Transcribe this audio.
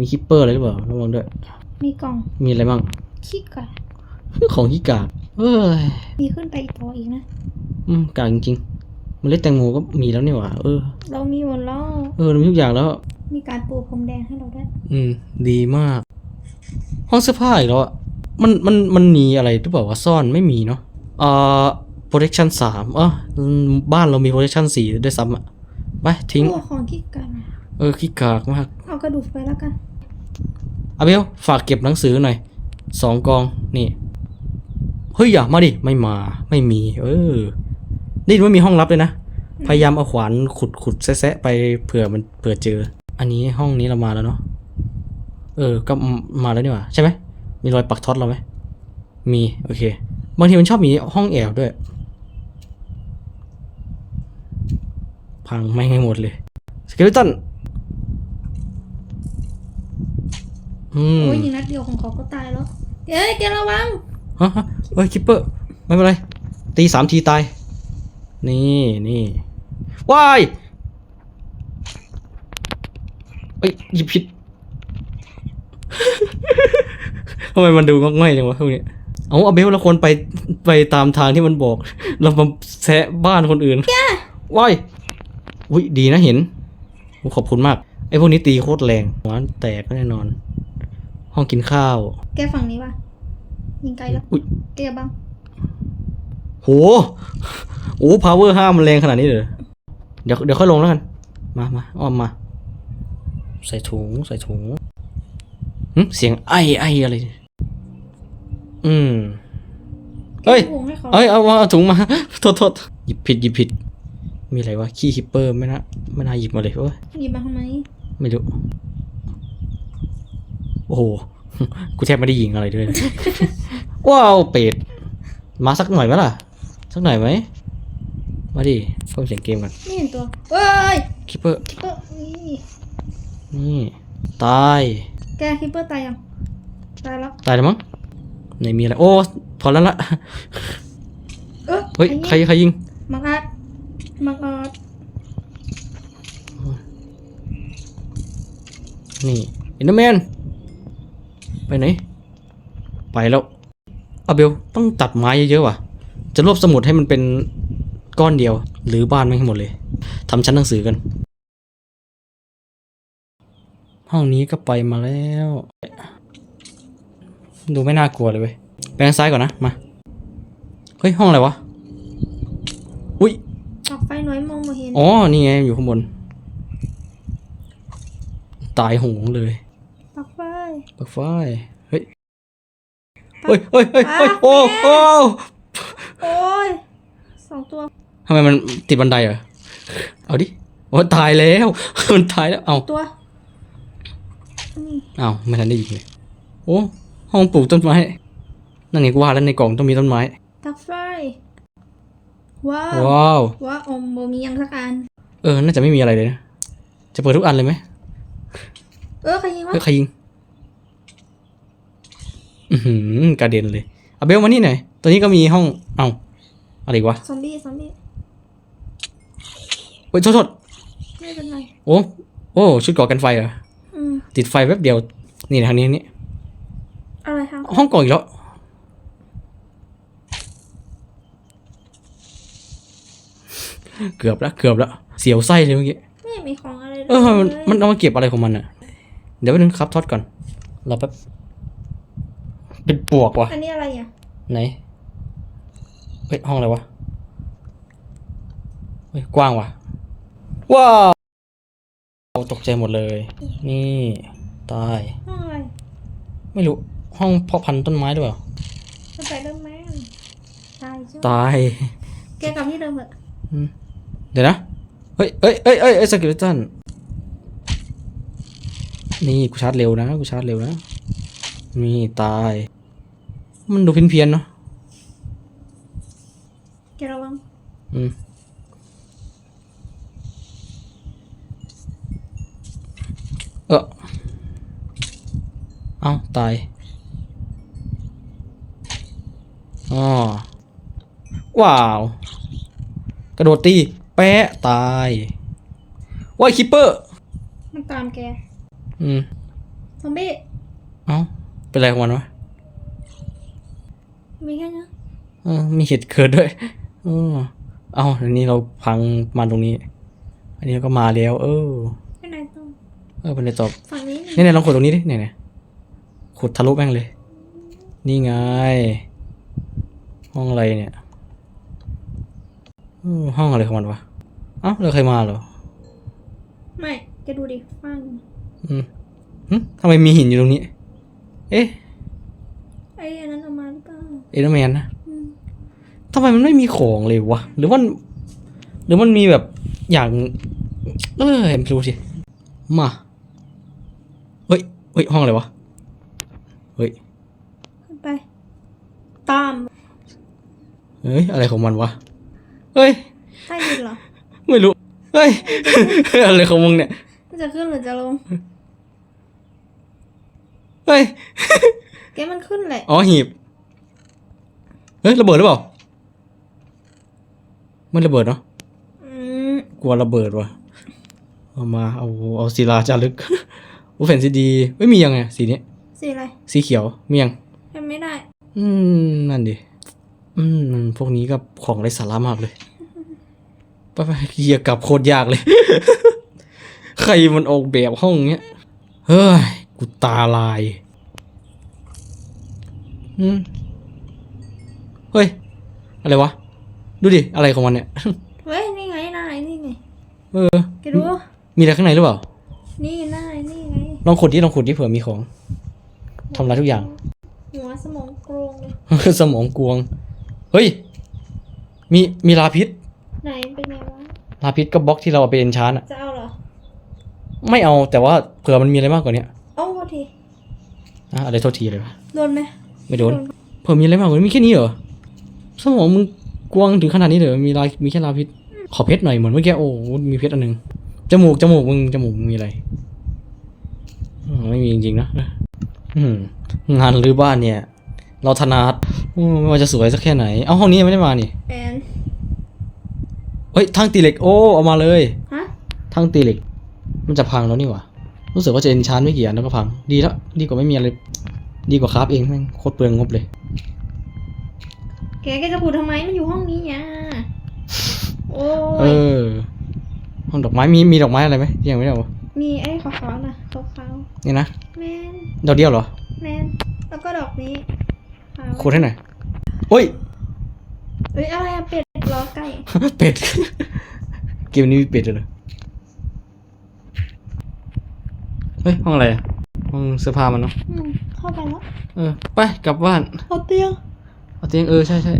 มีคิปเปอร์อะไรหรือเปล่าระวังด้วย มีกล่องมีอะไรบ้าง ขี้กะของขี้กากเอ้ยมีขึ้นไปอีกต่ออีกนะ อืมกากจริงๆเมล็ดแตงโมก็มีแล้วนี่หว่า เออ เรามีหมดแล้ว เออเรามีทุกอย่างแล้ว มีการปูพรมแดงให้เราด้วย อืม ดีมาก ห้องเสื้อผ้าอีกแล้วอะมันมันมันมีอะไรหรือเปล่าวะซ่อนไม่มีเนาะเอ่อ protection สามอ๋ออืมบ้านเรามี protection สี่ด้วยซ้ำอะไปทิ้งโอ้ของขี้กะเออขี้กากมาก เอากระดูกไปแล้วกัน อาเบลฝากเก็บหนังสือหน่อยสองกองนี่เฮ้ยอย่ามาดิไม่มาไม่มี เออนี่ไม่มีห้องลับเลยนะพยายามเอาขวานขุดขุดแซะไปเผื่อมันเผื่อเจอ อันนี้ห้องนี้เรามาแล้วเนาะเออ ก็มาแล้วนี่หว่าใช่ไหมมีรอยปักท็อตเราไหมมีโอเคบางทีมันชอบมีห้องแอบด้วย พังไม่ให้หมดเลยสเกลิตัน อืมโอ้ยยิงนัดเดียวของเขาก็ตายแล้วเอ้ยแกระวังฮะฮะเฮ้ยคิปเปอร์ไม่เป็นไร ตีสามทีตาย นี่นี่ว้ายเอ้ยหยิบผิด ทำไมมันดูงอกง่อยจังวะพวกนี้เอาเอาเบลเราควรไปไปตามทางที่มันบอก เรามาแซะบ้านคนอื่นว้ายอุ้ยดีนะเห็นโอ้ขอบคุณมาก ไอ้พวกนี้ตีโคตรแรงหัวแตกแน่นอน ห้องกินข้าว แกฝั่งนี้ป่ะ ยิงไกลแล้วอุ๊ยแกบังโหโอ้ power ห้ามันแรงขนาดนี้เลยเดี๋ยวเดี๋ยวค่อยลงแล้วกัน มามาอ้อมมา ใส่ถุงใส่ถุงหึเสียงไอไออะไร อืมเฮ้ยแกหุงให้เขาเอ้ยเอาเอาถุงมา โทษโทษหยิบผิดหยิบผิด มีอะไรวะขี้คิปเปอร์ไม่น่าไม่น่าหยิบมาเลยโอ้ยหยิบมาทำไมไม่รู้ โอ้โห กูแทบไม่ได้ยิงอะไรด้วยนะว้าวเป็ด มาสักหน่อยไหมล่ะ สักหน่อยไหม มาดิเพิ่มเสียงเกมกันไม่เห็นตัวเฮ้ยคิปเปอร์ คิปเปอร์นี่นี่ ตาย แกคิปเปอร์ตายยัง ตายแล้วตายแล้วมั้งไหนมีอะไร โอ้ พอแล้วละ เออเฮ้ย ใคร ใครยิง มังอาดมังอาดนี่อินเดอร์แมน ไปไหน ไปแล้วอาเบลต้องตัดไม้เยอะๆว่ะ จะรวบสมุดให้มันเป็นก้อนเดียว หรือบ้านไม่ให้หมดเลยทำชั้นหนังสือกัน ห้องนี้ก็ไปมาแล้ว ดูไม่น่ากลัวเลยเว้ยไปทางซ้ายก่อนนะ มา เฮ้ย ห้องอะไรวะ อุ้ยออกไฟหน่อยมองไม่เห็น อ๋อ นี่ไง อยู่ข้างบน ตายโหงเลยปักไฟ ปลักไฟเฮ้ยเฮ้ยเฮ้ยเฮ้ยเฮ้ยโอ้โอ้โอ้ยสองตัวทำไมมันติดบันไดเหรอเอาดิโอ้ตายแล้วมันตายแล้วเอาตัวนี่เอาไม่ทันได้ยิงเลยโอ้ห้องปลูกต้นไม้นั่นไงกูว่าแล้วในกล่องต้องมีต้นไม้ปักไฟว้าวว้าวว้าอมบ่มียังสักอันเออน่าจะไม่มีอะไรเลยนะจะเปิดทุกอันเลยไหมเออใครยิงวะเฮ้ยใครยิง อือหือกระเด็นเลยเอาเบลมานี่หน่อยตัวนี้ก็มีห้อง เอาอะไรอีกวะซอมบี้ซอมบี้เฮ้ยโทษโทษไม่เป็นไรโอ้โอ้ชุดก่อกันไฟเหรออืมติดไฟแป๊บเดียว นี่ทางนี้นี่อะไรทางห้องกล่องอีกแล้วเกือบแล้วเกือบแล้วเสียวไส้เลยเมื่อกี้ ไม่มีของอะไรเลยเออมันมันเอามาเก็บอะไรของมันอะเดี๋ยวไปนึงครับทอดก่อนรอแป๊บ เป็นปวกว่ะอันนี้อะไรอะ ไหน เฮ้ย ห้องอะไรวะ เฮ้ย กว้างว่ะ ว้าวตกใจหมดเลย นี่ตาย ห้องอะไรไม่รู้ ห้องเพาะพันธุ์ต้นไม้หรือเปล่าสไปเดอร์แมนตายใช่ไหมตาย แกกลับที่เดิมเถอะเดี๋ยวนะ เฮ้ยเอ้ยเอ้ยเอ้ยเอ้ยสกิลตันนี่ กูชาร์จเร็วนะ กูชาร์จเร็วนะ นี่ตาย มันดูเพี้ยนๆเนาะแกระวัง อืมเออเอาตายอ๋อว้าว กระโดดตี แปะตายว้ายคิปเปอร์ มันตามแก อืม ซอมบี้ เอ้า เป็นไรของมันวะมีแค่เนี้ยเออมีเห็ดเกิดด้วยเออเอาอันนี้เราพังมาตรงนี้ อันนี้ก็มาแล้ว เออไปไหนต่อเออเป็นไรต่อฝั่งนี้ไงเนี่ยๆลองขุดตรงนี้ดิเนี่ยๆขุดทะลุแม่งเลย นี่ไง ห้องอะไรเนี่ยเออห้องอะไรของมันวะเอ้าเราเคยมาเหรอไม่แกดูดิฟังอืมหึทำไมมีหินอยู่ตรงนี้ เอ๊ะไอ้อันนั้นเอามาหรือเปล่าเอเดอร์แมนนะอืมทำไมมันไม่มีของเลยวะ หรือว่าหรือมันมีแบบอย่าง เออไม่รู้สิ มา เฮ้ยเฮ้ยห้องอะไรวะ เฮ้ย ขึ้นไป ตามเฮ้ย อะไรของมันวะ เฮ้ย ใต้ดินเหรอไม่รู้ เฮ้ย อะไรของมึงเนี่ย มันจะขึ้นหรือจะลง เฮ้ยแกมันขึ้นแหละอ๋อหีบ เฮ้ยระเบิดหรือเปล่า มันระเบิดเนาะ อืมกลัวระเบิดว่ะ เอามา เอา เอาศิลาจารึกโอ้แผ่นซีดีไม่มียังไงสีนี้ สีอะไรสีเขียว มียังทำไม่ได้ อืม นั่นดิ อืม พวกนี้ก็ของไร้สาระมากเลย ไปไปเฮียกลับโคตรยากเลย ใครมันออกแบบห้องเนี้ย เฮ้ย กูตาลายอืมเฮ้ย อะไรวะ ดูดิ อะไรของมันเนี่ย เฮ้ย นี่ไงนายนี่ไงเออ แกดู มีอะไรข้างในหรือเปล่า นี่นายนี่ไง ลองขุดดิลองขุดดิเผื่อมีของทำลายทุกอย่าง หัวสมองโกรงเลย สมองกวง เฮ้ย มี มีลาพิษ ไหนเป็นไงวะ ลาพิษก็บล็อกที่เราเอาไปเอนชานอะจะเอาเหรอ ไม่เอาแต่ว่าเผื่อมันมีอะไรมากกว่านี้เอ้าโทษที อะอะไรโทษทีเลยวะโดนไหมไม่โดนเผื่อมีอะไรมากกว่านี้มีแค่นี้เหรอสมองมึงกวางถึงขนาดนี้เหรอมีลายมีแค่ลาพิษขอเพชรหน่อยเหมือนเมื่อกี้โอ้โหมีเพชรอันหนึ่งจมูกจมูกมึงจมูกมึงมีอะไรอ๋อไม่มีจริงๆนะอืมงานรื้อบ้านเนี่ย เราถนัดอืมไม่ว่าจะสวยสักแค่ไหน เอาห้องนี้ยังไม่ได้มานี่แอนเฮ้ยทางตีเหล็กโอ้เอามาเลย ฮะทางตีเหล็ก มันจะพังแล้วนี่หว่า รู้สึกว่าจะเอนชานไม่กี่อันแล้วก็พัง ดีแล้ว ดีกว่าไม่มีอะไร ดีกว่าคราฟเองแม่งโคตรเปลืองงบเลย แกแกจะพูดทำไมมันอยู่ห้องนี้อะโอ้เอย อ ห้องดอกไม้มีมีดอกไม้อะไรไหมยังไม่ได้เอามีไอ้ขาวๆน่ะขาวนี่นะๆแมนดอกเดียวเหรอแมนแล้วก็ดอกนี้ขาวขุดให้หน่อยโอ้ย เอ้ยอะไรอะเป็ดล้อไก่ เป็ด เกมนี้มีเป็ดด้วยเหรอ เฮ้ยห้องอะไรอะห้องเสื้อผ้ามันเนาะอืมเข้าไปแล้วเออไปกลับบ้านเอาเตียงเอาเตียงเออใช่ใช่